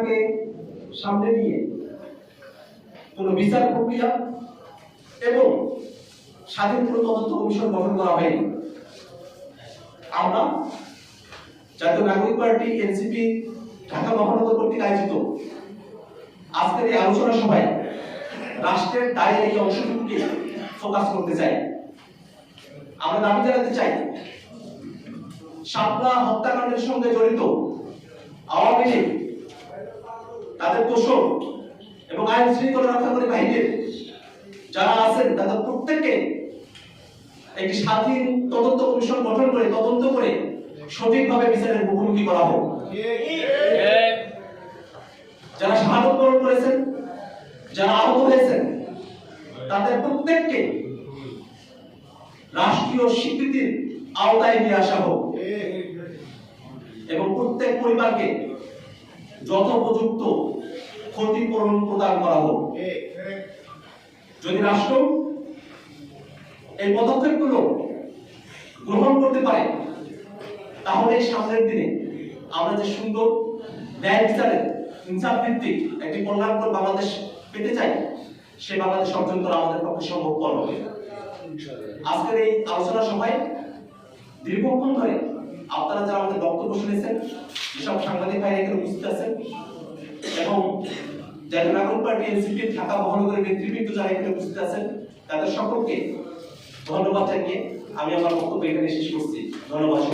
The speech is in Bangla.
আলোচনাকে সামনে নিয়ে কোনো বিচার প্রক্রিয়া এবং স্বাধীন কোনো তদন্ত কমিশন গঠন করা হয়নি। আমরা জাতীয় নাগরিক পার্টি, এনসিপি, ঢাকা মহানগর কর্তৃক আয়োজিত আজকের এই আলোচনা সভায় রাষ্ট্রের দায়ের এই অংশটুকুকে ফোকাস করতে চাই। আমরা দাবি জানাতে চাই, শাপলা হত্যাকাণ্ডের সঙ্গে জড়িত আওয়ামী লীগ তাদের দোষক এবং আইন শৃঙ্খলা রক্ষাকারী বাহিনীর যারা আছেন, তাদের প্রত্যেককে একটি স্বাধীন তদন্ত কমিশন গঠন করে, তদন্ত করে সঠিকভাবে বিচারের মুখোমুখি করা হোক। যারা শাহাদত বরণ করেছেন, যারা আহত হয়েছেন, তাদের প্রত্যেককে রাষ্ট্রীয় স্বীকৃতির আওতায় নিয়ে আসা হোক। এবং প্রত্যেক পরিবারকে যথোপযুক্ত ক্ষতিপূরণ প্রদান করা হোক যদি রাষ্ট্র এই পদক্ষেপগুলো গ্রহণ করতে পারে তাহলে সামনের দিনে আমরা যে সুন্দর ন্যায় বিচারের ইনসাফ ভিত্তিক একটি কল্যাণকর বাংলাদেশ পেতে চাই সে বাংলাদেশ অর্জন করা আমাদের পক্ষে সম্ভবপর হবে। আজকের এই আলোচনা সভায় দীর্ঘক্ষণ ধরে আপনারা যারা আমাদের বক্তব্য শুনেছেন, যেসব সাংবাদিক ভাই এখানে উপস্থিত আছেন, এবং যারা নাগরিক পার্টি, এনসিপি, ঢাকা মহানগরের নেতৃবৃন্দ যারা এখানে উপস্থিত আছেন, তাদের সকলকে ধন্যবাদ জানিয়ে আমি আমার বক্তব্য এখানে শেষ করছি। ধন্যবাদ।